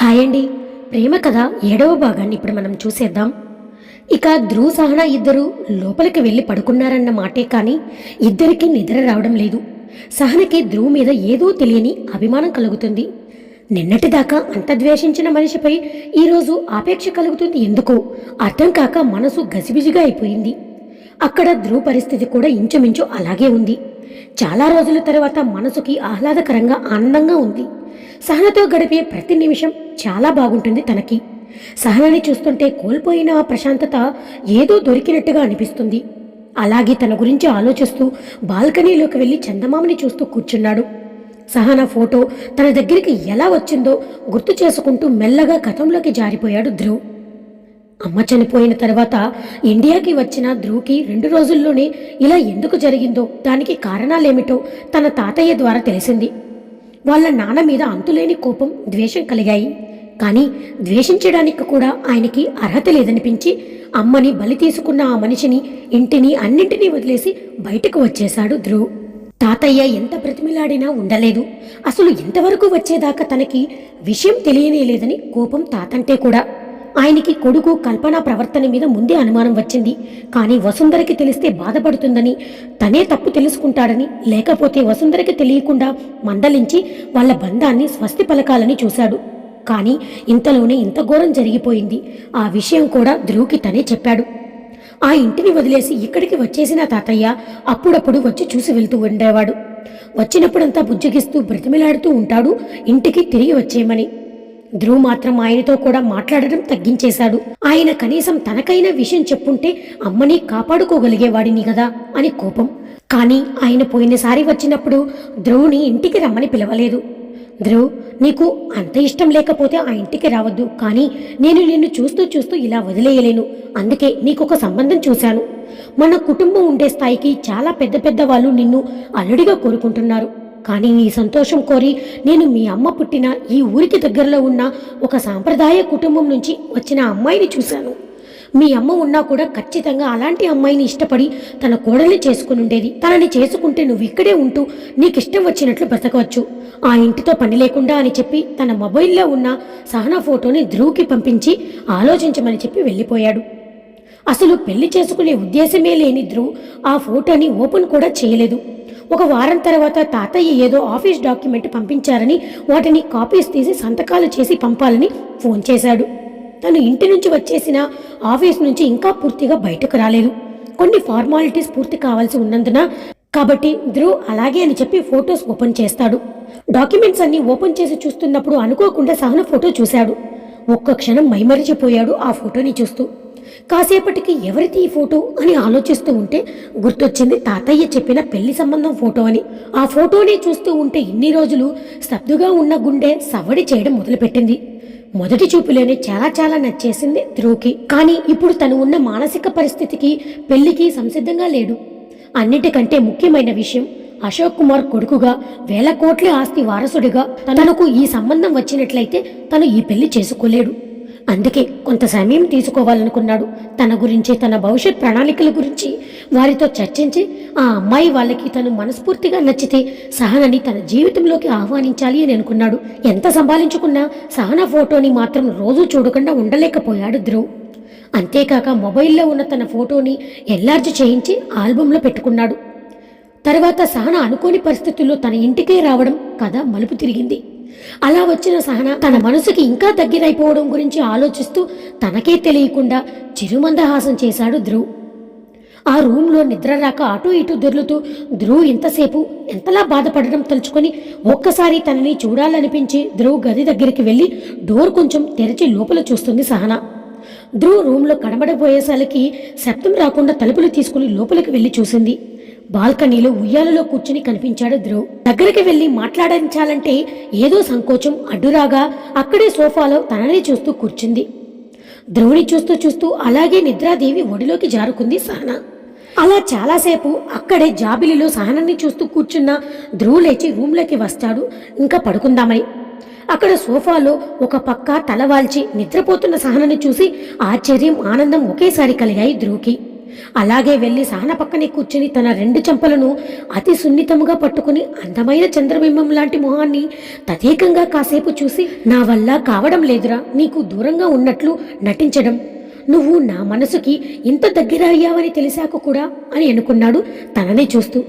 Hi అండి ప్రేమ కథ ఏడవ భాగాన్ని ఇప్పుడు మనం చూసేద్దాం. ఇక ధ్రువ్ సహన ఇద్దరు లోపలికి వెళ్ళి పడుకున్నారన్న మాటే కానీ ఇద్దరికి నిద్ర రావడం లేదు. సహనకి ధ్రువ్ మీద ఏదో తెలియని అభిమానం కలుగుతుంది. నిన్నటిదాకా అంత ద్వేషించిన మనిషిపై ఈరోజు ఆపేక్ష కలుగుతుంది ఎందుకు అర్థం కాక మనసు గజిబిజిగా అయిపోయింది. అక్కడ ధ్రువ్ పరిస్థితి కూడా ఇంచుమించు అలాగే ఉంది. చాలా రోజుల తర్వాత మనసుకి ఆహ్లాదకరంగా ఆనందంగా ఉంది. సహనతో గడిపే ప్రతి నిమిషం చాలా బాగుంటుంది తనకి. సహనని చూస్తుంటే కోల్పోయిన ఆ ప్రశాంతత ఏదో దొరికినట్టుగా అనిపిస్తుంది. అలాగే తన గురించి ఆలోచిస్తూ బాల్కనీలోకి వెళ్ళి చందమామని చూస్తూ కూర్చున్నాడు. సహన ఫోటో తన దగ్గరికి ఎలా వచ్చిందో గుర్తు చేసుకుంటూ మెల్లగా గతంలోకి జారిపోయాడు ధ్రువ్. అమ్మ చనిపోయిన తర్వాత ఇండియాకి వచ్చిన ధ్రువ్కి రెండు రోజుల్లోనే ఇలా ఎందుకు జరిగిందో దానికి కారణాలేమిటో తన తాతయ్య ద్వారా తెలిసింది. వాళ్ళ నాన్న మీద అంతులేని కోపం ద్వేషం కలిగాయి. కానీ ద్వేషించడానికి కూడా ఆయనకి అర్హత లేదనిపించి అమ్మని బలి తీసుకున్న ఆ మనిషిని ఇంటిని అన్నింటినీ వదిలేసి బయటకు వచ్చేశాడు ధ్రువ్. తాతయ్య ఎంత బ్రతిమిలాడినా ఉండలేదు. అసలు ఇంతవరకు వచ్చేదాకా తనకి విషయం తెలియనేలేదని కోపం తాతంటే కూడా. ఆయనకి కొడుకు కల్పన ప్రవర్తన మీద ముందే అనుమానం వచ్చింది. కానీ వసుంధరకి తెలిస్తే బాధపడుతుందని తనే తప్పు తెలుసుకుంటాడని లేకపోతే వసుంధరకి తెలియకుండా మందలించి వాళ్ళ బంధాన్ని స్వస్తి పలకాలని చూశాడు. కానీ ఇంతలోనే ఇంత ఘోరం జరిగిపోయింది. ఆ విషయం కూడా ధ్రువుకి తనే చెప్పాడు. ఆ ఇంటిని వదిలేసి ఇక్కడికి వచ్చేసిన తాతయ్య అప్పుడప్పుడు వచ్చి చూసి వెళ్తూ ఉండేవాడు. వచ్చినప్పుడంతా బుజ్జగిస్తూ బ్రతిమిలాడుతూ ఉంటాడు. ఇంటికి తిరిగి వచ్చేయమని. ధ్రువ్ మాత్రం ఆయనతో కూడా మాట్లాడడం తగ్గించేశాడు. ఆయన కనీసం తనకైనా విషయం చెప్పుంటే అమ్మని కాపాడుకోగలిగేవాడిని కదా అని కోపం. కానీ ఆయన పోయినసారి వచ్చినప్పుడు ధ్రువుని ఇంటికి రమ్మని పిలవలేదు. ధ్రువ్ నీకు అంత ఇష్టం లేకపోతే ఆ ఇంటికి రావద్దు కానీ నేను నిన్ను చూస్తూ చూస్తూ ఇలా వదిలేయలేను. అందుకే నీకొక సంబంధం చూశాను. మన కుటుంబం ఉండే స్థాయికి చాలా పెద్ద పెద్ద వాళ్ళు నిన్ను అల్లుడిగా కోరుకుంటున్నారు. కానీ నీ సంతోషం కోరి నేను మీ అమ్మ పుట్టిన ఈ ఊరికి దగ్గరలో ఉన్న ఒక సాంప్రదాయ కుటుంబం నుంచి వచ్చిన అమ్మాయిని చూశాను. మీ అమ్మ ఉన్నా కూడా ఖచ్చితంగా అలాంటి అమ్మాయిని ఇష్టపడి తన కోడల్ని చేసుకుని ఉండేది. తనని చేసుకుంటే నువ్వు ఇక్కడే ఉంటూ నీకు ఇష్టం వచ్చినట్లు బ్రతకవచ్చు. ఆ ఇంటితో పని లేకుండా అని చెప్పి తన మొబైల్లో ఉన్న సహనా ఫోటోని ధ్రువుకి పంపించి ఆలోచించమని చెప్పి వెళ్ళిపోయాడు. అసలు పెళ్ళి చేసుకునే ఉద్దేశమే లేని ధ్రువ్ ఆ ఫోటోని ఓపెన్ కూడా చేయలేదు. ఒక వారం తర్వాత తాతయ్య ఏదో ఆఫీస్ డాక్యుమెంట్ పంపించారని వాటిని కాపీస్ తీసి సంతకాలు చేసి పంపాలని ఫోన్ చేశాడు. తను ఇంటి నుంచి వచ్చేసిన ఆఫీస్ నుంచి ఇంకా పూర్తిగా బయటకు రాలేదు. కొన్ని ఫార్మాలిటీస్ పూర్తి కావాల్సి ఉన్నందున కాబట్టి ధ్రువ్ అలాగే అని చెప్పి ఫొటోస్ ఓపెన్ చేస్తాడు. డాక్యుమెంట్స్ అన్ని ఓపెన్ చేసి చూస్తున్నప్పుడు అనుకోకుండా సహన ఫోటో చూశాడు. ఒక్క క్షణం మైమరిచిపోయాడు ఆ ఫోటోని చూస్తూ. కాసేపటికి ఎవరిది ఈ ఫోటో అని ఆలోచిస్తూ ఉంటే గుర్తొచ్చింది తాతయ్య చెప్పిన పెళ్ళి సంబంధం ఫోటో అని. ఆ ఫోటోని చూస్తూ ఉంటే ఇన్ని రోజులు స్తబ్దుగా ఉన్న గుండె సవ్వడి చేయడం మొదలుపెట్టింది. మొదటి చూపులోనే చాలా చాలా నచ్చేసింది ధ్రువుకి. కానీ ఇప్పుడు తను ఉన్న మానసిక పరిస్థితికి పెళ్ళికి సంసిద్ధంగా లేడు. అన్నిటికంటే ముఖ్యమైన విషయం అశోక్ కుమార్ కొడుకుగా వేల కోట్ల ఆస్తి వారసుడిగా తనకు ఈ సంబంధం వచ్చినట్లయితే తను ఈ పెళ్ళి చేసుకోలేడు. అందుకే కొంత సమయం తీసుకోవాలనుకున్నాడు. తన గురించి తన భవిష్యత్ ప్రణాళికల గురించి వారితో చర్చించి ఆ అమ్మాయి వాళ్ళకి తను మనస్ఫూర్తిగా నచ్చితే సహనని తన జీవితంలోకి ఆహ్వానించాలి అని అనుకున్నాడు. ఎంత సంభాలించుకున్నా సహన ఫోటోని మాత్రం రోజు చూడకుండా ఉండలేకపోయాడు ధ్రువ్. అంతేకాక మొబైల్లో ఉన్న తన ఫోటోని ఎల్లార్జ్ చేయించి ఆల్బంలో పెట్టుకున్నాడు. తర్వాత సహన అనుకోని పరిస్థితుల్లో తన ఇంటికే రావడం కథ మలుపు తిరిగింది. అలా వచ్చిన సహన తన మనసుకి ఇంకా దగ్గరైపోవడం గురించి ఆలోచిస్తూ తనకే తెలియకుండా చిరుమందహాసం చేశాడు ధ్రువ్. ఆ రూమ్లో నిద్ర రాక అటు ఇటు దొర్లుతూ ధ్రువ్ ఇంతసేపు ఎంతలా బాధపడడం తలుచుకొని ఒక్కసారి తనని చూడాలనిపించి ధ్రువ్ గది దగ్గరికి వెళ్ళి డోర్ కొంచెం తెరిచి లోపల చూస్తుంది సహన. ధ్రువ్ రూమ్లో కనబడబోయేసరికి శబ్దం రాకుండా తలుపులు తీసుకుని లోపలికి వెళ్ళి చూసింది. బాల్కనీలో ఉయ్యాలలో కూర్చుని కనిపించాడు ధ్రువ్. దగ్గరికి వెళ్ళి మాట్లాడించాలంటే ఏదో సంకోచం అడ్డురాగా అక్కడే సోఫాలో తనని చూస్తూ కూర్చుంది. ధ్రువుని చూస్తూ చూస్తూ అలాగే నిద్రాదేవి ఒడిలోకి జారుకుంది సహన. అలా చాలాసేపు అక్కడే జాబిలిలో సహనాన్ని చూస్తూ కూర్చున్న ధ్రువు లేచి రూమ్లోకి వస్తాడు. ఇంకా పడుకుందామని. అక్కడ సోఫాలో ఒక పక్క తలవాల్చి నిద్రపోతున్న సహనని చూసి ఆశ్చర్యం ఆనందం ఒకేసారి కలిగాయి ధ్రువుకి. అలాగే వెళ్ళి సాన పక్కనే కూర్చుని తన రెండు చెంపలను అతి సున్నితముగా పట్టుకుని అందమైన చంద్రబింబం లాంటి మొహాన్ని తదేకంగా కాసేపు చూసి నా వల్ల కావడం లేదురా నీకు దూరంగా ఉన్నట్లు నటించడం. నువ్వు నా మనసుకి ఇంత దగ్గర అయ్యావని తెలిసాక కూడా అని అనుకున్నాడు తననే చూస్తూ.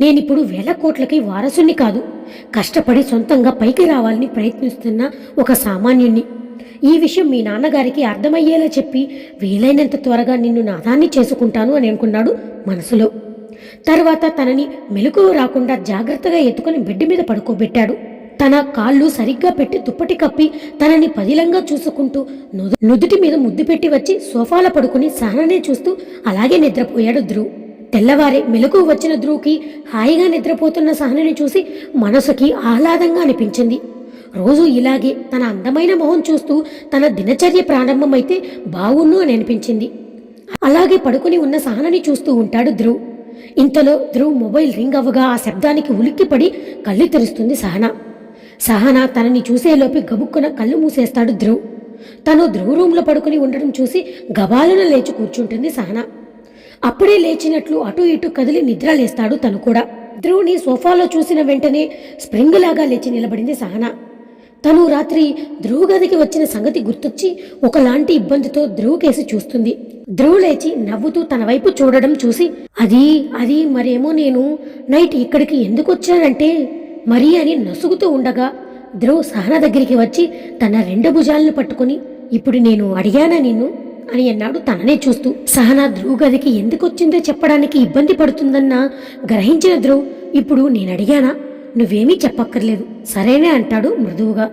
నేనిప్పుడు వేల కోట్లకి వారసుని కాదు. కష్టపడి సొంతంగా పైకి రావాలని ప్రయత్నిస్తున్న ఒక సామాన్యుణ్ణి. ఈ విషయం మీ నాన్నగారికి అర్థమయ్యేలా చెప్పి వీలైనంత త్వరగా నిన్ను నాదాన్ని చేసుకుంటాను అని అనుకున్నాడు మనసులో. తర్వాత తనని మెలకువ రాకుండా జాగ్రత్తగా ఎత్తుకొని బెడ్ మీద పడుకోబెట్టాడు. తన కాళ్ళు సరిగ్గా పెట్టి దుప్పటి కప్పి తనని పదిలంగా చూసుకుంటూ నుదుటి మీద ముద్దు పెట్టి వచ్చి సోఫాలో పడుకుని సహననే చూస్తూ అలాగే నిద్రపోయాడు ధ్రువ్. తెల్లవారే మెలకు వచ్చిన ధ్రువుకి హాయిగా నిద్రపోతున్న సహనని చూసి మనసుకి ఆహ్లాదంగా అనిపించింది. రోజు ఇలాగే తన అందమైన మొహం చూస్తూ తన దినచర్య ప్రారంభమైతే బావున్ను అని అనిపించింది. అలాగే పడుకుని ఉన్న సహనని చూస్తూ ఉంటాడు ధ్రువ్. ఇంతలో ధ్రువ్ మొబైల్ రింగ్ అవ్వగా ఆ శబ్దానికి ఉలిక్కిపడి కళ్ళు తెరుస్తుంది సహన. సహన తనని చూసేలోపి గబుక్కున కళ్ళు మూసేస్తాడు ధ్రువ్. తను ధ్రువ్ రూమ్లో పడుకుని ఉండడం చూసి గబాలను లేచి కూర్చుంటుంది సహన. అప్పుడే లేచినట్లు అటు ఇటు కదిలి నిద్ర లేస్తాడు తను కూడా. ధ్రువుని సోఫాలో చూసిన వెంటనే స్ప్రింగ్ లాగా లేచి నిలబడింది సహనా. తను రాత్రి ధ్రువ్ గదికి వచ్చిన సంగతి గుర్తొచ్చి ఒకలాంటి ఇబ్బందితో ధ్రువ్ కేసి చూస్తుంది. ధ్రువ్ లేచి నవ్వుతూ తన వైపు చూడడం చూసి అది అది మరేమో నేను నైట్ ఇక్కడికి ఎందుకు వచ్చానంటే మరి అని నసుగుతూ ఉండగా ధ్రువ్ సహన దగ్గరికి వచ్చి తన రెండు భుజాలను పట్టుకుని ఇప్పుడు నేను అడిగానా నిన్ను? అని అన్నాడు తననే చూస్తూ. సహన ధ్రువ్ గదికి ఎందుకు వచ్చిందో చెప్పడానికి ఇబ్బంది పడుతుందన్న గ్రహించిన ధ్రువ్ ఇప్పుడు నేను అడిగానా? నువ్వేమీ చెప్పక్కర్లేదు. సరేనే అంటాడు మృదువుగా.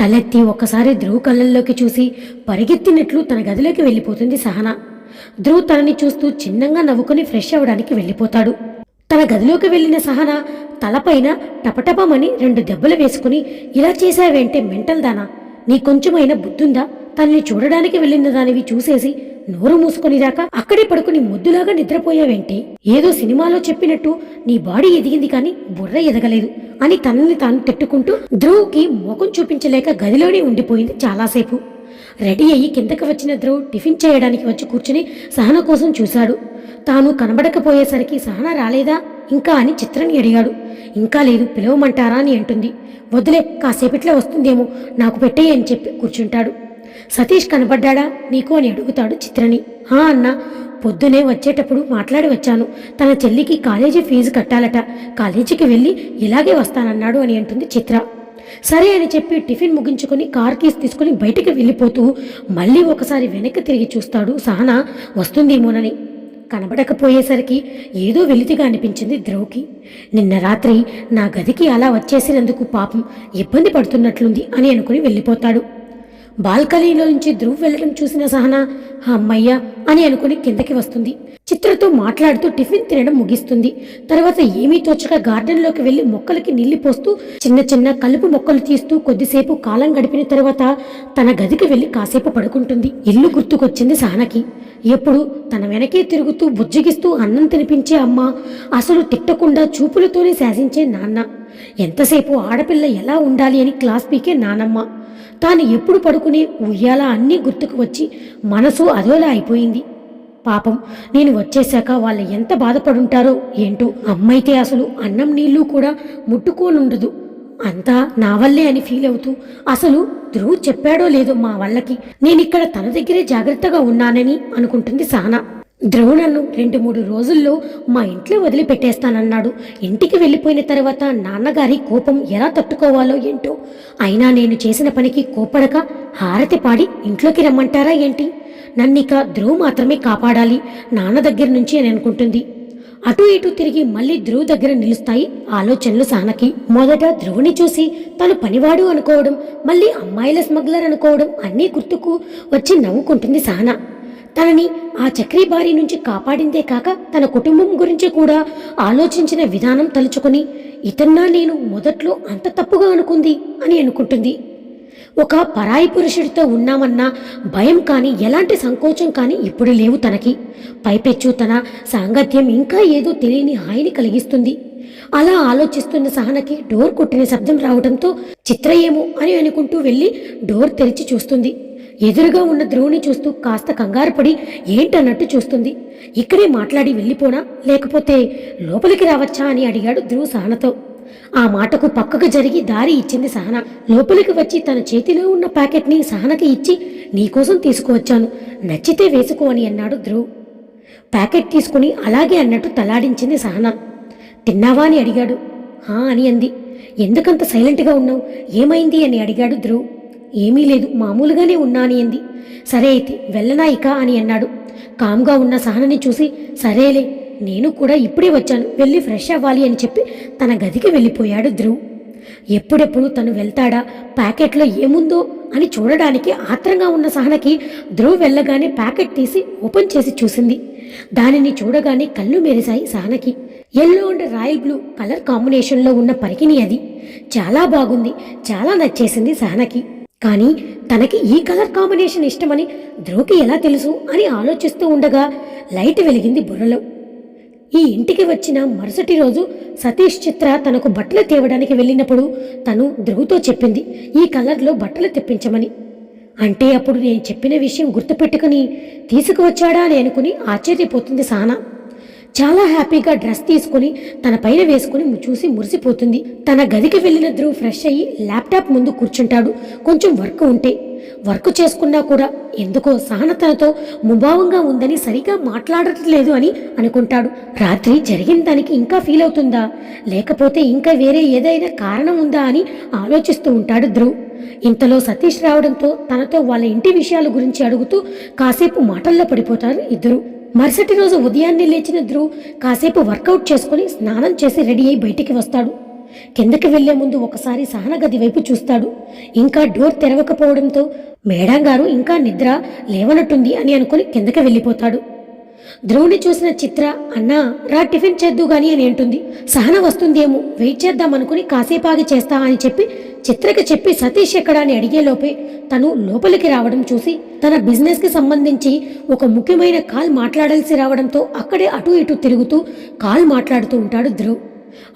తలెత్తి ఒక్కసారి ధ్రువ్ కళ్ళల్లోకి చూసి పరిగెత్తినట్లు తన గదిలోకి వెళ్ళిపోతుంది సహనా. ధ్రువ్ తనని చూస్తూ చిన్నంగా నవ్వుకుని ఫ్రెష్ అవ్వడానికి వెళ్ళిపోతాడు. తన గదిలోకి వెళ్ళిన సహనా తలపైన టపటపమని రెండు దెబ్బలు వేసుకుని ఇలా చేశావేంటే మెంటల్ దానా? నీ కొంచెమైనా బుద్ధుందా? తనని చూడడానికి వెళ్ళిన దానివి చూసేసి నోరు మూసుకొని దాకా అక్కడే పడుకుని ముద్దులాగా నిద్రపోయావేంటి? ఏదో సినిమాలో చెప్పినట్టు నీ బాడీ ఎదిగింది కానీ బుర్ర ఎదగలేదు అని తనని తాను తిట్టుకుంటూ ధ్రువ్కి ముఖం చూపించలేక గదిలోనే ఉండిపోయింది చాలాసేపు. రెడీ అయ్యి కిందకి వచ్చిన ధ్రువ్ టిఫిన్ చేయడానికి వచ్చి కూర్చుని సహన కోసం చూశాడు. తాను కనబడకపోయేసరికి సహన రాలేదా? ఇంకా అని చిత్రని అడిగాడు. ఇంకా లేదు పిలవమంటారా అని అంటుంది. వదిలే కాసేపట్లో వస్తుందేమో నాకు పెట్టేయి అని చెప్పి కూర్చుంటాడు. సతీష్ కనబడ్డాడా? నీకు అని అడుగుతాడు చిత్రని. హా అన్న పొద్దునే వచ్చేటప్పుడు మాట్లాడి వచ్చాను. తన చెల్లికి కాలేజీ ఫీజు కట్టాలట. కాలేజీకి వెళ్ళి ఇలాగే వస్తానన్నాడు అని అంటుంది చిత్ర. సరే అని చెప్పి టిఫిన్ ముగించుకొని కార్ కీస్ తీసుకుని బయటికి వెళ్ళిపోతూ మళ్ళీ ఒకసారి వెనక్కి తిరిగి చూస్తాడు సహనా. వస్తుందేమోనని. కనబడకపోయేసరికి ఏదో వెలితిగా అనిపించింది ద్రౌకి. నిన్న రాత్రి నా గదికి అలా వచ్చేసినందుకు పాపం ఇబ్బంది పడుతున్నట్లుంది అని అనుకుని వెళ్ళిపోతాడు. బాల్కనీలో నుంచి ధ్రువ్ వెళ్ళడం చూసిన సహన అమ్మయ్య అని అనుకుని కిందకి వస్తుంది. చిత్రతో మాట్లాడుతూ టిఫిన్ తినడం ముగిస్తుంది. తర్వాత ఏమీ తోచక గార్డెన్లోకి వెళ్ళి మొక్కలకి నీళ్ళు పోస్తూ చిన్న చిన్న కలుపు మొక్కలు తీస్తూ కొద్దిసేపు కాలం గడిపిన తర్వాత తన గదికి వెళ్ళి కాసేపు పడుకుంటుంది. ఇల్లు గుర్తుకొచ్చింది సహనకి. ఎప్పుడు? తన వెనకే తిరుగుతూ బుజ్జగిస్తూ అన్నం తినిపించే అమ్మ అసలు తిట్టకుండా చూపులతోనే శాసించే నాన్న. ఎంతసేపు ఆడపిల్ల ఎలా ఉండాలి అని క్లాస్ పీకే నానమ్మ. తాను ఎప్పుడు పడుకునే ఉయ్యాల అన్నీ గుర్తుకు వచ్చి మనసు అదోలా అయిపోయింది. పాపం నేను వచ్చేశాక వాళ్ళు ఎంత బాధపడుంటారో ఏంటో అమ్మైతే అసలు అన్నం నీళ్ళు కూడా ముట్టుకోనుండదు. అంతా నా వల్లే అని ఫీల్ అవుతూ అసలు ధ్రువ్ చెప్పాడో లేదో మా వాళ్ళకి నేనిక్కడ తన దగ్గరే జాగ్రత్తగా ఉన్నానని అనుకుంటుంది సానా. ధ్రువ్ నన్ను రెండు మూడు రోజుల్లో మా ఇంట్లో వదిలిపెట్టేస్తానన్నాడు. ఇంటికి వెళ్ళిపోయిన తర్వాత నాన్నగారి కోపం ఎలా తట్టుకోవాలో ఏంటో. అయినా నేను చేసిన పనికి కోపడక హారతి పాడి ఇంట్లోకి రమ్మంటారా ఏంటి? నన్నిక ధ్రువ్ మాత్రమే కాపాడాలి నాన్న దగ్గర నుంచి అని అనుకుంటుంది. అటు ఇటు తిరిగి మళ్ళీ ధ్రువ్ దగ్గర నిలుస్తాయి ఆలోచనలు సానకి. మొదట ధ్రువుని చూసి తను పనివాడు అనుకోవడం మళ్ళీ అమ్మాయిల స్మగ్లర్ అనుకోవడం అన్నీ గుర్తుకు వచ్చి నవ్వుకుంటుంది సానా. తనని ఆ చక్రీ బారి నుంచి కాపాడిందే కాక తన కుటుంబం గురించి కూడా ఆలోచించిన విధానం తలుచుకుని ఇతన్నా నేను మొదట్లో అంత తప్పుగా అనుకుంది అని అనుకుంటుంది. ఒక పరాయి పురుషుడితో ఉన్నామన్నా భయం కానీ ఎలాంటి సంకోచం కానీ ఇప్పుడు లేవు తనకి. పైపెచ్చు తన సాంగత్యం ఇంకా ఏదో తెలియని హాయిని కలిగిస్తుంది. అలా ఆలోచిస్తున్న సహనకి డోర్ కొట్టిన శబ్దం రావడంతో చిత్ర ఏమో అని అనుకుంటూ వెళ్ళి డోర్ తెరిచి చూస్తుంది. ఎదురుగా ఉన్న ధ్రువుని చూస్తూ కాస్త కంగారుపడి ఏంటన్నట్టు చూస్తుంది. ఇక్కడే మాట్లాడి వెళ్ళిపోనా? లేకపోతే లోపలికి రావచ్చా అని అడిగాడు ధ్రువు సహనతో. ఆ మాటకు పక్కకు జరిగి దారి ఇచ్చింది సహన. లోపలికి వచ్చి తన చేతిలో ఉన్న ప్యాకెట్ని సహనకి ఇచ్చి నీకోసం తీసుకువచ్చాను. నచ్చితే వేసుకో అని అన్నాడు ధ్రువ్. ప్యాకెట్ తీసుకుని అలాగే అన్నట్టు తలాడించింది సహన. తిన్నావా? అని అడిగాడు. హా అని అంది. ఎందుకంత సైలెంట్గా ఉన్నావు? ఏమైంది? అని అడిగాడు ధ్రువ్. ఏమీ లేదు మామూలుగానే ఉన్నా అంది. సరే అయితే వెళ్ళనా ఇక అని అన్నాడు. కామ్గా ఉన్న సహనని చూసి సరేలే నేను కూడా ఇప్పుడే వచ్చాను వెళ్ళి ఫ్రెష్ అవ్వాలి అని చెప్పి తన గదికి వెళ్ళిపోయాడు ధ్రువ్. ఎప్పుడెప్పుడు తను వెళ్తాడా ప్యాకెట్లో ఏముందో అని చూడడానికి ఆత్రంగా ఉన్న సహనకి ధ్రువ్ వెళ్ళగానే ప్యాకెట్ తీసి ఓపెన్ చేసి చూసింది. దానిని చూడగానే కళ్ళు మెరిశాయి సహనకి. Yellow and royal blue colour కాంబినేషన్లో ఉన్న పరికిణి అది. చాలా బాగుంది చాలా నచ్చేసింది సహనకి. కానీ తనకి ఈ కలర్ కాంబినేషన్ ఇష్టమని ధ్రువకి ఎలా తెలుసు అని ఆలోచిస్తూ ఉండగా లైట్ వెలిగింది బుర్రలో. ఈ ఇంటికి వచ్చిన మరుసటి రోజు సతీష్ చిత్ర తనకు బట్టలు తేవడానికి వెళ్ళినప్పుడు తను ధ్రువుతో చెప్పింది ఈ కలర్లో బట్టలు తెప్పించమని. అంటే అప్పుడు నేను చెప్పిన విషయం గుర్తుపెట్టుకుని తీసుకువచ్చాడా అని అనుకుని ఆశ్చర్యపోతుంది సానా. చాలా హ్యాపీగా డ్రెస్ తీసుకుని తన పైన వేసుకుని చూసి మురిసిపోతుంది. తన గదికి వెళ్ళిన ధ్రువ్ ఫ్రెష్ అయ్యి ల్యాప్టాప్ ముందు కూర్చుంటాడు. కొంచెం వర్క్ ఉంటే. వర్క్ చేసుకున్నా కూడా ఎందుకో సహనతనతో ముభావంగా ఉందని సరిగా మాట్లాడట్లేదు అని అనుకుంటాడు. రాత్రి జరిగిన దానికి ఇంకా ఫీల్ అవుతుందా? లేకపోతే ఇంకా వేరే ఏదైనా కారణం ఉందా అని ఆలోచిస్తూ ఉంటాడు ధ్రువ్. ఇంతలో సతీష్ రావడంతో తనతో వాళ్ళ ఇంటి విషయాల గురించి అడుగుతూ కాసేపు మాటల్లో పడిపోతారు ఇద్దరు. మరుసటి రోజు ఉదయాన్నే లేచిన ధ్రువ్ కాసేపు వర్కౌట్ చేసుకుని స్నానం చేసి రెడీ అయి బయటికి వస్తాడు. కిందకి వెళ్ళే ముందు ఒకసారి సహన గది వైపు చూస్తాడు. ఇంకా డోర్ తెరవకపోవడంతో మేడం గారు ఇంకా నిద్ర లేవనట్టుంది అని అనుకుని కిందకి వెళ్ళిపోతాడు. ధ్రువుని చూసిన చిత్ర అన్నా రా టిఫిన్ చేద్దు గాని అని అంటుంది. సహన వస్తుందేమో వెయిట్ చేద్దాం అనుకుని కాసేపాగి చేస్తా అని చెప్పి చిత్రకి చెప్పి సతీష్ ఎక్కడ అని అడిగేలోపే తను లోపలికి రావడం చూసి తన బిజినెస్కి సంబంధించి ఒక ముఖ్యమైన కాల్ మాట్లాడాల్సి రావడంతో అక్కడే అటు ఇటు తిరుగుతూ కాల్ మాట్లాడుతూ ఉంటాడు ధ్రువ్.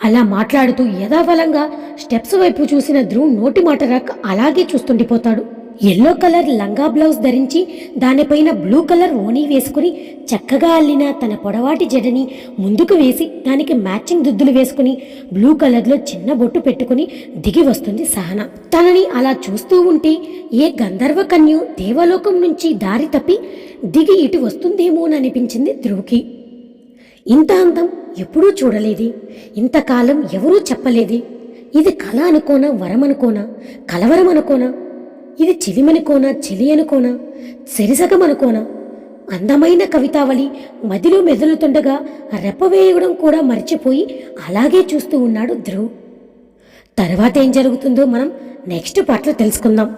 అలా మాట్లాడుతూ యథాఫలంగా స్టెప్స్ వైపు చూసిన ధ్రువ్ నోటి మాట రాక అలాగే చూస్తుండిపోతాడు. ఎల్లో కలర్ లంగా బ్లౌజ్ ధరించి దానిపైన బ్లూ కలర్ ఓణీ వేసుకుని చక్కగా అల్లిన తన పొడవాటి జడని ముందుకు వేసి దానికి మ్యాచింగ్ దుద్దులు వేసుకుని బ్లూ కలర్లో చిన్న బొట్టు పెట్టుకుని దిగి వస్తుంది సహన. తనని అలా చూస్తూ ఉంటే ఏ గంధర్వ కన్యు దేవలోకం నుంచి దారి తప్పి దిగి ఇటు వస్తుందేమోననిపించింది ధ్రువుకి. ఇంత అందం ఎప్పుడూ చూడలేది. ఇంతకాలం ఎవరూ చెప్పలేది. ఇది కళ అనుకోనా వరం అనుకోనా కలవరం అనుకోనా ఇది చిలిమనుకోనా చెలి అనుకోనా సెరిసగం అందమైన కవితావళి మదిలో మెదులుతుండగా రెప్పవేయడం కూడా మర్చిపోయి అలాగే చూస్తూ ఉన్నాడు ధ్రువ్. తర్వాత ఏం జరుగుతుందో మనం నెక్స్ట్ పాటలో తెలుసుకుందాం.